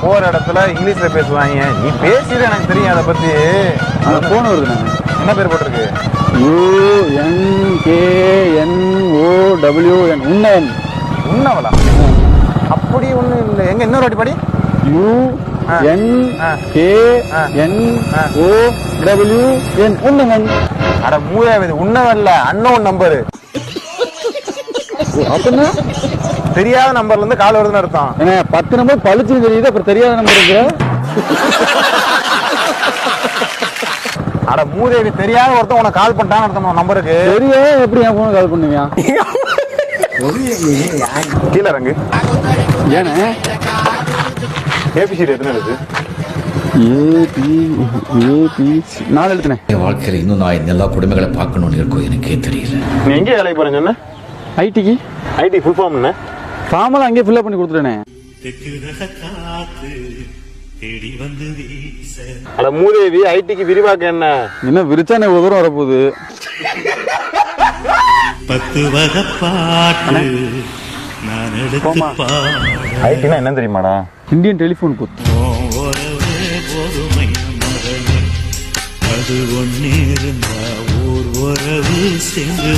போற இடத்துல இங்கிலீஷ்ல பேசுவாங்க. நீ பேசிட்டு எனக்கு தெரியும் அதை பத்தி. அந்த ஃபோன் வருதுண்ணே. என்ன பேர் போட்டிருக்கு? U N K N O W N உன்னன் உன்னவளா? அப்படி ஒண்ணு இல்லை. எங்க இன்னொரு வாட்டி படி. U N. K. N. O W N உன்னன் அட மூதாவது உன்னவல்ல அன்னோன் நம்பரு அப்படின்னா தெரியாத நம்பர்ல இருந்து கால் வருதுன்னு அர்த்தம். என்ன பத்து நம்பர் பளிச்சுன்னு தெரியுது அப்புறம் தெரியாத நம்பர் அட மூதேவி தெரியாத ஒருத்தன் உனக்கு கால் பண்ணிட்டான்னு அர்த்தம் நம்பருக்கு. தெரிய எப்படி என் ஃபோனை கால் பண்ணுவியா? கீழே இறங்கு. ஏண்ணே ஏபிசிடி எத்தனை இருக்கு ஏபி ஏபி நாலு எழுத்துனே என் வாழ்க்கையில் இன்னும் நான் எல்லா குடும்பங்களை பார்க்கணும்னு இருக்கோ எனக்கே தெரியல. நீ எங்கே வேலைக்கு போறேன்னு சொன்ன? ஐடிக்கு. ஐடி ஃபுல் ஃபார்ம் என்ன? ஃபார்மெல்லாம் அங்கேயே ஃபில்அப் பண்ணி கொடுத்துட்டேனே. அட மூதேவி ஐடிக்கு விரிவாக்கம் என்ன? என்ன விரிச்சானே இவ்வளோ தூரம் வரப்போகுது? பத்து வகை பாட்டு நான் எடுத்து ஐடினா என்ன தெரியுமாடா? இந்தியன் டெலிஃபோன் கூத்து. அது ஒன்னே இருந்தா ஓர் உறவு சேர்ந்து.